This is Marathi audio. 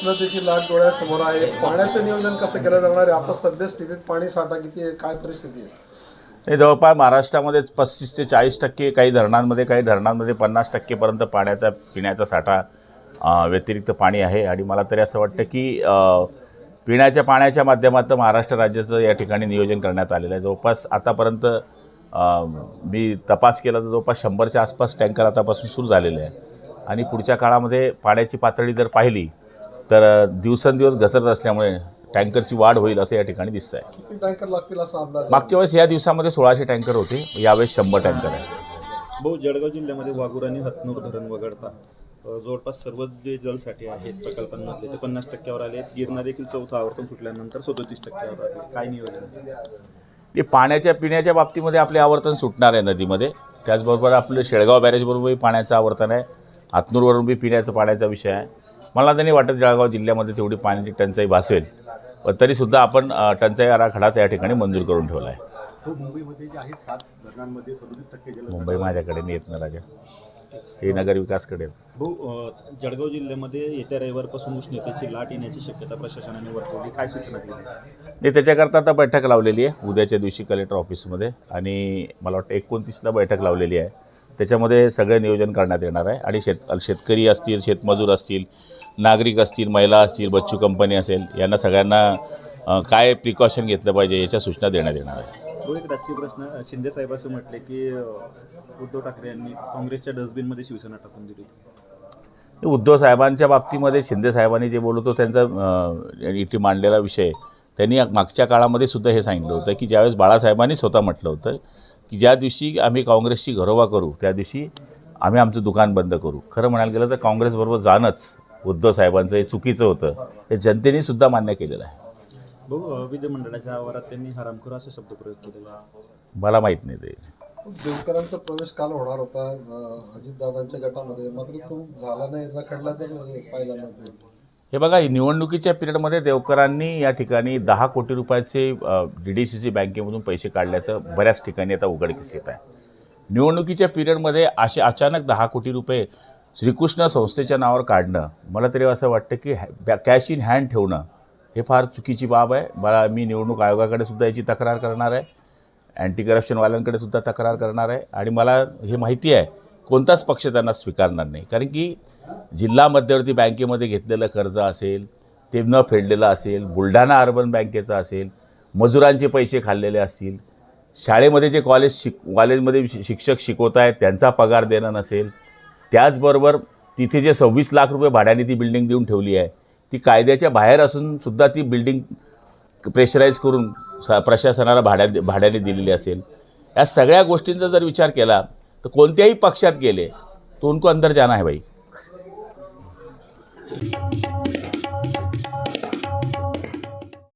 उष्णतेची लाट डोळ्यासमोर आहे. पाण्याचं नियोजन कसं केलं जाणार आहे? आता सध्या स्थितीत पाणी साठा किती आहे? काय परिस्थिती आहे? हे जवळपास महाराष्ट्रामध्ये पस्तीस ते चाळीस टक्के काही धरणांमध्ये काही धरणांमध्ये पन्नास टक्केपर्यंत पाण्याचा पिण्याचा साठा व्यतिरिक्त पाणी आहे. आणि मला तरी असं वाटतं की पिण्याच्या पाण्याच्या माध्यमातून महाराष्ट्र राज्याचं या ठिकाणी नियोजन करण्यात आलेलं आहे. जवळपास आतापर्यंत मी तपास केला तर जवळपास शंभरच्या आसपास टँकर आतापासून सुरू झालेले आहे. आणि पुढच्या काळामध्ये पाण्याची पातळी जर पाहिली तर दिवसेंदिवस घसरत असल्यामुळे टँकरची वाढ होईल असं या ठिकाणी दिसतं आहे किती टँकर लागतील असा अंदाज आहे? मागच्या वेळेस या दिवसामध्ये सोळाशे टँकर होते यावेळेस शंभर टँकर आहे. भाऊ जळगाव जिल्ह्यामध्ये वाघूर आणि हतनूर धरण वगळता अ, जवळपास सर्व जे जलसाठे आहेत प्रकल्पांमधले ते पन्नास टक्क्यावर आले आहेत गिरणा देखील चौथा आवर्तन सुटल्यानंतर सदोतीस टक्क्यावर आले. काय नियोजन आहे? हे पाण्याच्या पिण्याच्या बाबतीमध्ये आपले आवर्तन सुटणार आहे नदीमध्ये. त्याचबरोबर आपलं शेळगाव बॅरेजबरोबरही पाण्याचं आवर्तन आहे. हातनूरवरून बी पिण्याचं पाण्याचा विषय आहे. मला तर नाही वाटत जळगाव जिल्ह्यामध्ये तेवढी पाण्याची टंचाई भासेल. पण तरीसुद्धा आपण टंचाई आराखडा त्या ठिकाणी मंजूर करून ठेवला आहे हो मुंबई माझ्याकडे नाही येत ना राजा. हे नगर विकासकडे जळगाव जिल्ह्यामध्ये येत्या रविवारपासून उष्णतेची लाट येण्याची शक्यता प्रशासनाने वर्तवली. काय सूचना दिली? नाही त्याच्याकरता आता बैठक लावलेली आहे. उद्याच्या दिवशी कलेक्टर ऑफिसमध्ये आणि मला वाटतं एकोणतीसला बैठक लावलेली आहे. त्याच्यामध्ये सगळं नियोजन करण्यात येणार आहे. आणि शेत शेतकरी असतील शेतमजूर असतील नागरिक असतील महिला असतील बच्चू कंपनी असेल यांना सगळ्यांना काय प्रिकॉशन घेतलं पाहिजे याच्या सूचना देण्यात येणार आहे. तो एक राजकीय प्रश्न शिंदे साहेब असं म्हटले की उद्धव ठाकरे यांनी काँग्रेसच्या डस्टबिनमध्ये शिवसेना टाकून दिली. होती उद्धव साहेबांच्या बाबतीमध्ये शिंदे साहेबांनी जे बोलत होतं त्यांचा इथे मांडलेला विषय त्यांनी मागच्या काळामध्ये सुद्धा हे सांगितलं होतं की ज्यावेळेस बाळासाहेबांनी स्वतः म्हटलं होतं की ज्या दिवशी आम्ही काँग्रेसची घरोबा करू त्या दिवशी आम्ही आमचं दुकान बंद करू. खरं म्हणायला गेलं तर काँग्रेसबरोबर जाणंच. उद्धव साहेबांचं हे चुकीचं होतं. हे जनतेने सुद्धा मान्य केलेलं आहे. भाऊ विधिमंडळाच्या आवारात त्यांनी हरामखोर असा शब्दप्रयोग केलेला. आहे मला माहीत नाही ते. देवकरांचा प्रवेश काल होणार होता अजितदादांच्या गटामध्ये. मात्र तो झाला नाही पाहायला मिळतं हे बघा निवडणुकीच्या पिरियडमध्ये देवकरांनी या ठिकाणी दहा कोटी रुपयाचे डी डी सी सी बँकेमधून पैसे काढल्याचं बऱ्याच ठिकाणी आता उघडकीस येत आहे. निवडणुकीच्या पिरियडमध्ये असे अचानक दहा कोटी रुपये श्रीकृष्ण संस्थेच्या नावावर काढणं मला तरी असं वाटतं की हॅ कॅश इन हँड ठेवणं हे फार चुकीची बाब आहे. मला मी निवडणूक आयोगाकडे सुद्धा याची तक्रार करणार आहे. अँटी करप्शनवाल्यांकडे सुद्धा तक्रार करणार आहे. आणि मला हे माहिती आहे कोणताच पक्ष त्यांना स्वीकारणार नाही. कारण की जिल्हा मध्यवर्ती बँकेमध्ये घेतलेलं कर्ज असेल ते न फेडलेलं असेल बुलढाणा अर्बन बँकेचं असेल मजुरांचे पैसे खाल्लेले असतील शाळेमध्ये जे कॉलेज शिक कॉलेजमध्ये शिक्षक शिकवत आहेत त्यांचा पगार देणं नसेल त्याचबरोबर तिथे जे सव्वीस लाख रुपये भाड्याने ती बिल्डिंग देऊन ठेवली आहे ती कायद्याच्या बाहेर असूनसुद्धा ती बिल्डिंग प्रेशराईज करून स प्रशासनाला भाड्या भाड्याने दिलेली असेल. या सगळ्या गोष्टींचा जर विचार केला तर कोणत्याही पक्षात गेले तो उनको अंदर जाना है भाई.